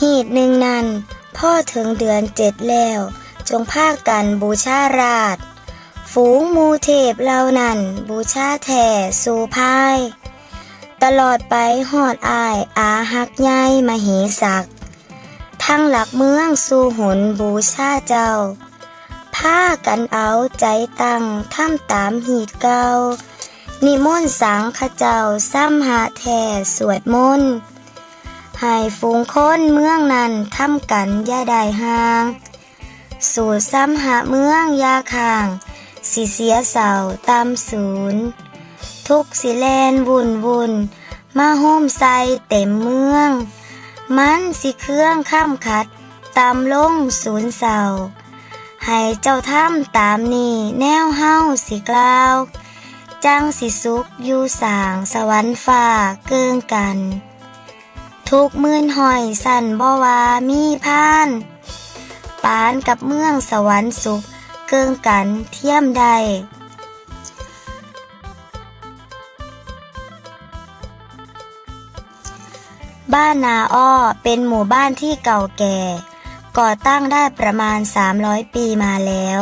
หีดหนึ่งนั้นพ่อถึงเดือนเจ็ดแล้ว จงพาคกันบูชาราช ฝูงมูเทพเหล่านั้นบูชาแท่สู่พาย ตลอดไปหอดอายอาหักใหญ่มาเหสัก ทั้งหลักเมืองสู่หนบูชาเจ้าพากันเอาใจตั้งทำตามหีดเกานิมนต์สังขเจ้าซ้ำหาแท่สวดมนต์ ให้ฝูงค้นเมืองนั้นทำกันย่าได้ห่าง สู่ซ้ำหาเมืองยาคาง สิเสียเสาตามศูนย์ ทุกสิแลนวุ่นวุ่นมาโฮมใส่เต็มเมือง มันสิเครื่องข้ามขัด ตามลงศูนย์เสาให้เจ้าทำตามนี่แนวเฮาสิกล่าวจังสิสุขอยู่สางสวรรค์ฟ้าเกิงกัน ทุกมื่นหอยสั่นบ่วามีพานปานกับเมืองสวรรค์สุข เกิงกันเทียมใดบ้านนาอ้อเป็นหมู่บ้านที่เก่าแก่ ก่อตั้งได้ประมาณ 300 ปีมาแล้ว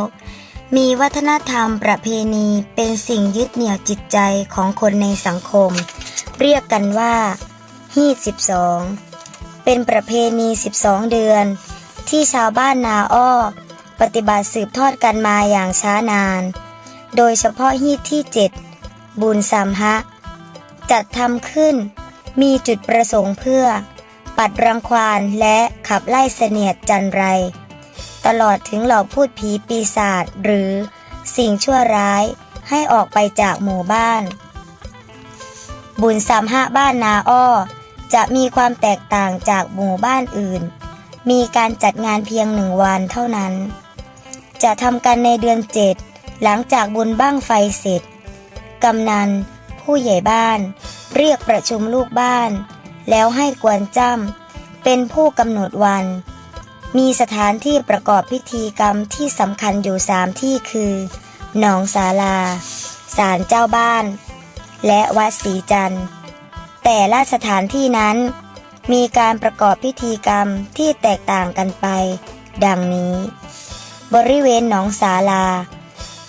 มีวัฒนธรรมประเพณีเป็นสิ่งยึดเหนี่ยวจิตใจของคนในสังคม เรียกกันว่า ฮีด12 เป็นประเพณี 12 เดือน ที่ชาวบ้านนาอ้อ ปฏิบัติสืบทอดกันมาอย่างช้านาน โดยเฉพาะฮีดที่ 7 บุญสามฮะ จัดทำขึ้นมีจุดประสงค์เพื่อ ปัดรังควานและขับไล่เสนียดจันไร ตลอดถึงเหล่าพูดผีปีศาจหรือสิ่งชั่วร้ายให้ออกไปจากหมู่บ้าน บุญสามห้าบ้านนาอ้อ จะมีความแตกต่างจากหมู่บ้านอื่น มีการจัดงานเพียงหนึ่งวันเท่านั้น จะทำกันในเดือนเจ็ดหลังจากบุญบ้างไฟเสร็จ กำนัน ผู้ใหญ่บ้าน เรียกประชุมลูกบ้าน แล้วให้กวนจ้ำเป็นผู้กำหนดวัน มีสถานที่ประกอบพิธีกรรมที่สำคัญอยู่สามที่คือหนองศาลาศาลเจ้าบ้าน และวัดศรีจันทร์ แต่ละสถานที่นั้น มีการประกอบพิธีกรรมที่แตกต่างกันไป ดังนี้ บริเวณหนองศาลา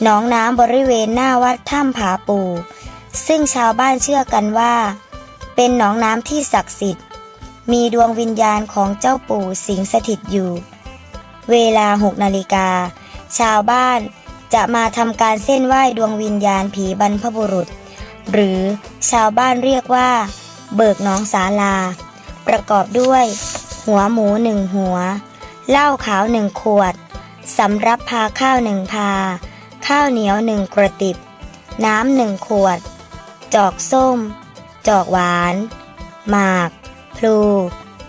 หนองน้ำบริเวณหน้าวัดถ้ำผาปู ซึ่งชาวบ้านเชื่อกันว่า เป็นหนองน้ำที่ศักดิ์สิทธิ์ มีดวงวิญญาณของเจ้าปู่สิงสถิตอยู่ เวลาหกนาฬิกา ชาวบ้านจะมาทำการเส้นไหว้ดวงวิญญาณผีบรรพบุรุษ หรือชาวบ้านเรียกว่า เบิกหนองศาลา ประกอบด้วย หัวหมูหนึ่งหัว เหล้าขาวหนึ่งขวด สำรับพาข้าวหนึ่งพา ข้าวเหนียวหนึ่งกระติบ น้ำหนึ่งขวด จอกส้ม จอกหวาน หมาก พลู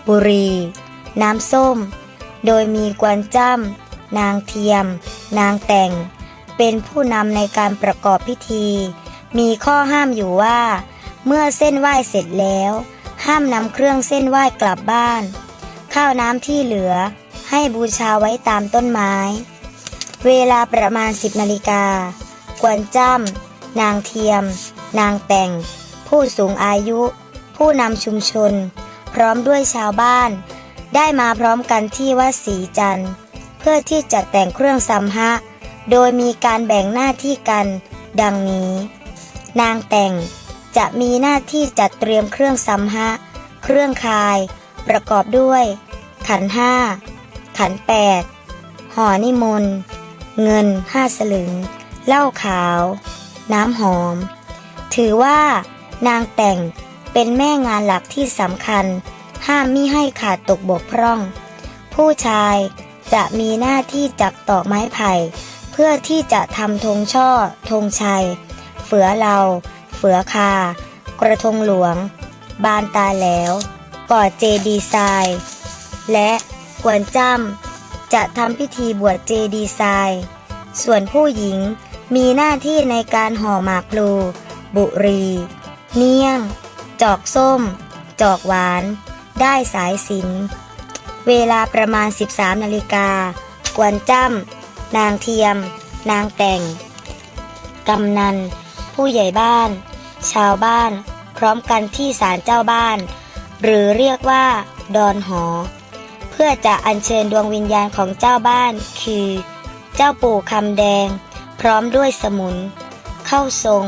บุรี น้ำส้ม โดยมีกวนจ้ำ นางเทียม นางแต่ง เป็นผู้นำในการประกอบพิธี มีข้อห้ามอยู่ว่า เมื่อเส้นไหว้เสร็จแล้ว ห้ามนำเครื่องเส้นไหว้กลับบ้าน ข้าวน้ำที่เหลือ ให้บูชาไว้ตามต้นไม้ เวลาประมาณ 10นาฬิกากวนจ้ำนางเทียม นางแต่ง ผู้สูงอายุ ผู้นำชุมชน พร้อมด้วยชาวบ้าน ได้มาพร้อมกันที่วัดศรีจันทร์ เพื่อที่จะแต่งเครื่องสัมภะโดยมีการแบ่งหน้าที่กัน ดังนี้ นางแต่ง จะมีหน้าที่จัดเตรียมเครื่องสัมภะเครื่องคาย ประกอบด้วย ขันห้า ขันแปดห่อนิมนต์ เงินห้าสลึง เหล้าขาว น้ำหอม ถือว่านางแต่งเป็นแม่งานหลักที่สำคัญ ห้ามมิให้ขาดตกบกพร่อง ผู้ชายจะมีหน้าที่จักตอกไม้ไผ่ เพื่อที่จะทำธงช่อธงชัยเฟือเรา เฟือคา กระทงหลวง บานตาแล้วก่อเจดีไซน์และกวนจ้ำจะทำพิธีบวชเจดีไซน์ส่วนผู้หญิงมีหน้าที่ในการห่อหมากพลู บุรี เนียง จอกส้ม จอกหวาน ได้สายสิน เวลาประมาณ 13นาฬิกากวนจ้ำนางเทียม นางแต่ง กำนัน ผู้ใหญ่บ้าน ชาวบ้าน พร้อมกันที่ศาลเจ้าบ้าน หรือเรียกว่า ดอนหอ เพื่อจะอัญเชิญดวงวิญญาณของเจ้าบ้าน คือ เจ้าปู่คำแดง พร้อมด้วยสมุน เข้าทรง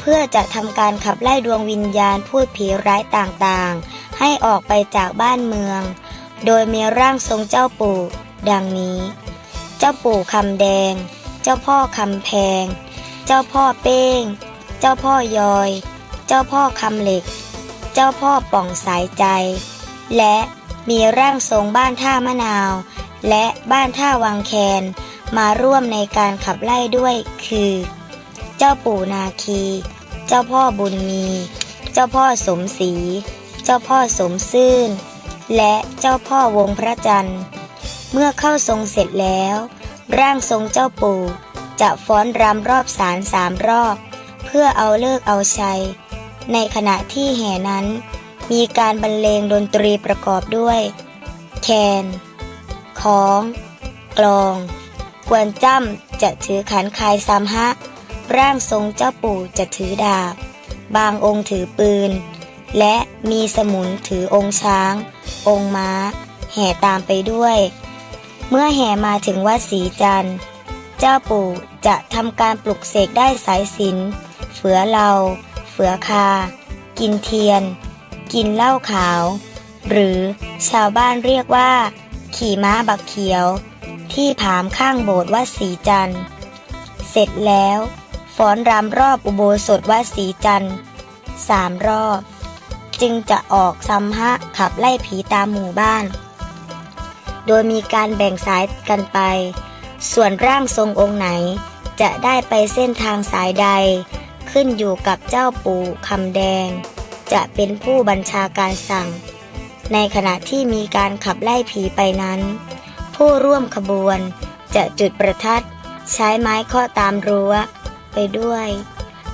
เพื่อจะทำการขับไล่ดวงวิญญาณพูดผีร้ายต่างๆ ให้ออกไปจากบ้านเมือง โดยมีร่างทรงเจ้าปู่ ดังนี้ เจ้าปู่คำแดง เจ้าพ่อคำแพง เจ้าพ่อเป้ง เจ้าพ่อยอย เจ้าพ่อคำเหล็ก เจ้าพ่อป่องสายใจ และมีร่างทรงบ้านท่ามะนาว และบ้านท่าวังแคน มาร่วมในการขับไล่ด้วยคือ เจ้าปู่นาคี เจ้าพ่อบุญมี เจ้าพ่อสมศรี เจ้าพ่อสมซื่น และเจ้าพ่อวงพระจันทร์ เมื่อเข้าทรงเสร็จแล้ว ร่างทรงเจ้าปู่จะฟ้อนรำรอบศาลสามรอบ เพื่อเอาเลิกเอาชัย ในขณะที่แห่นั้น มีการบรรเลงดนตรีประกอบด้วย แคน ของ กลอง กวนจ้ำจะถือขันคายสามฮะ ร่างทรงเจ้าปู่จะถือดาบ บางองค์ถือปืน และมีสมุนถือองค์ช้าง องค์ม้า แห่ตามไปด้วย เมื่อแห่มาถึงวัดศรีจันทร์เจ้าปู่จะทำการปลุกเสกได้สายสิน เฟือเลาเฟือคา กินเทียน กินเหล้าขาว หรือชาวบ้านเรียกว่า ขี่ม้าบักเขียว ที่ผามข้างโบสถ์วัดศรีจันทร์ เสร็จแล้วฟ้อนรำรอบอุโบสถวัดศรีจันทร์สามรอบ จึงจะออกซัมฮะขับไล่ผีตามหมู่บ้าน โดยมีการแบ่งสายกันไป ส่วนร่างทรงองค์ไหนจะได้ไปเส้นทางสายใด ขึ้นอยู่กับเจ้าปู่คำแดง จะเป็นผู้บัญชาการสั่ง ในขณะที่มีการขับไล่ผีไปนั้น ผู้ร่วมขบวนจะจุดประทัด ใช้ไม้เคาะตามรั้ว ไปด้วย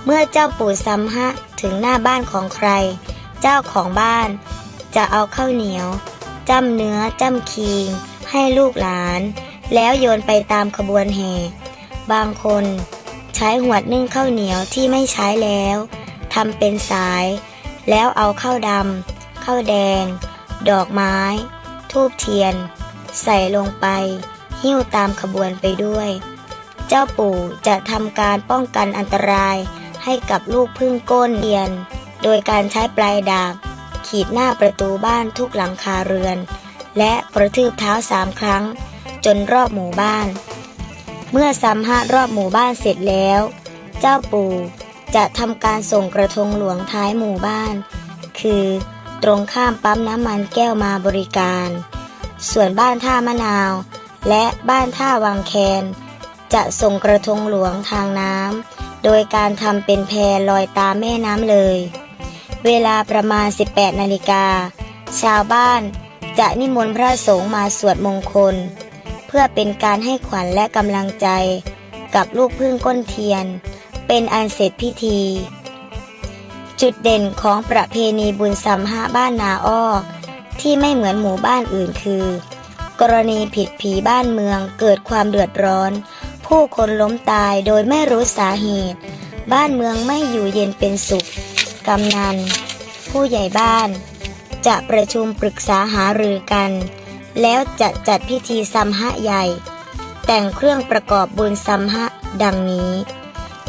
เมื่อเจ้าปู่ซัมฮะถึงหน้าบ้านของใคร เจ้าของบ้าน จะเอาข้าวเหนียวจ้ำเนื้อจ้ำคิงให้ลูกหลาน แล้วโยนไปตามขบวนแห่บางคน ใช้หวดนึ่งข้าวเหนียวที่ไม่ใช้แล้วทำเป็นสาย แล้วเอาข้าวดำข้าวแดง ดอกไม้ ทูบเทียน ใส่ลงไป หิ้วตามขบวนไปด้วย เจ้าปู่จะทำการป้องกันอันตรายให้กับลูกพึ่งก้นเทียน โดยการใช้ปลายดาบ ขีดหน้าประตูบ้านทุกหลังคาเรือน และกระทืบเท้าสามครั้ง จนรอบหมู่บ้าน เมื่อซ้ำห้ารอบหมู่บ้านเสร็จแล้ว เจ้าปู่จะทำการส่งกระทงหลวงท้ายหมู่บ้าน คือตรงข้ามปั๊มน้ำมันแก้วมาบริการ ส่วนบ้านท่ามะนาว และบ้านท่าวังแคน จะส่งกระทงหลวงทางน้ำโดยการทำเป็นแพลอยตามแม่น้ำเลย เวลาประมาณ 18 นาฬิกา ชาวบ้านจะนิมนต์พระสงฆ์มาสวดมงคล พื่อเป็นการให้ขวัญและกำลังใจกับลูกพึ่งก้นเทียน เป็นอันเสร็จพิธี จุดเด่นของประเพณีบุญสัมหาบ้านนาอ้อที่ไม่เหมือนหมู่บ้านอื่นคือ กรณีผิดผีบ้านเมืองเกิดความเดือดร้อน ผู้คนล้มตายโดยไม่รู้สาเหตุ บ้านเมืองไม่อยู่เย็นเป็นสุข กำนัน ผู้ใหญ่บ้าน จะประชุมปรึกษาหารือกัน แล้วจะจัดพิธีสัมหะใหญ่ แต่งเครื่องประกอบบุญสัมหะดังนี้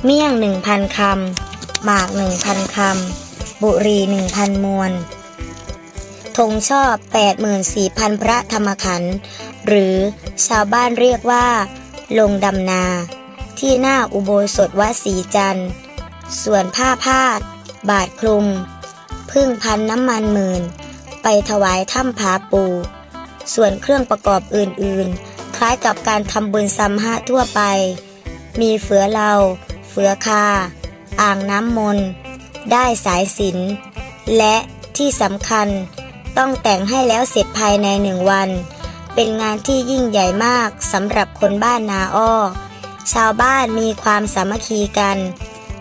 เมี่ยงหนึ่งพันคำหมากหนึ่งพันคำบุรีหนึ่งพันมวนธงชอบ 84,000 พระธรรมขันธ์หรือชาวบ้านเรียกว่า ลงดำนา ที่หน้าอุโบสถวัดศรีจันทร์ ส่วนผ้าพาด บาทคลุม พึ่งพันน้ำมันหมื่น ไปถวายถ้ำผาปู ส่วนเครื่องประกอบอื่นๆ คล้ายกับการทำบุญซัมหะทั่วไป มีเฟือเหลาเฟือคา อ่างน้ำมนต์ ได้สายสิน และที่สำคัญต้องแต่งให้แล้วเสร็จภายในหนึ่งวัน เป็นงานที่ยิ่งใหญ่มากสำหรับคนบ้านนาอ้อ ชาวบ้านมีความสามัคคีกัน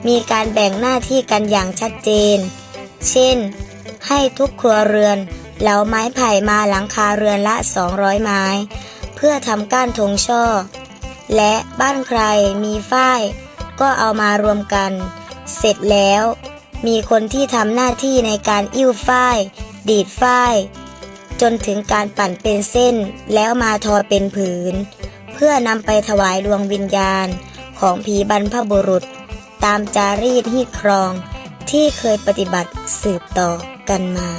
มีการแบ่งหน้าที่กันอย่างชัดเจน เช่น ให้ทุกครัวเรือน เหลาไม้ไผ่มาหลังคาเรือนละ 200 ไม้ เพื่อทำก้านธงช่อ และบ้านใครมีฝ้าย ก็เอามารวมกัน เสร็จแล้ว มีคนที่ทำหน้าที่ในการอิ่วฝ้าย ดีดฝ้ายจจนถึงการปั่นเป็นเส้นแล้วมาทอเป็นผืน เพื่อนำไปถวายดวงวิญญาณของผีบรรพบุรุษ ตามจารีตฮีดครองที่เคยปฏิบัติสืบต่อกันมา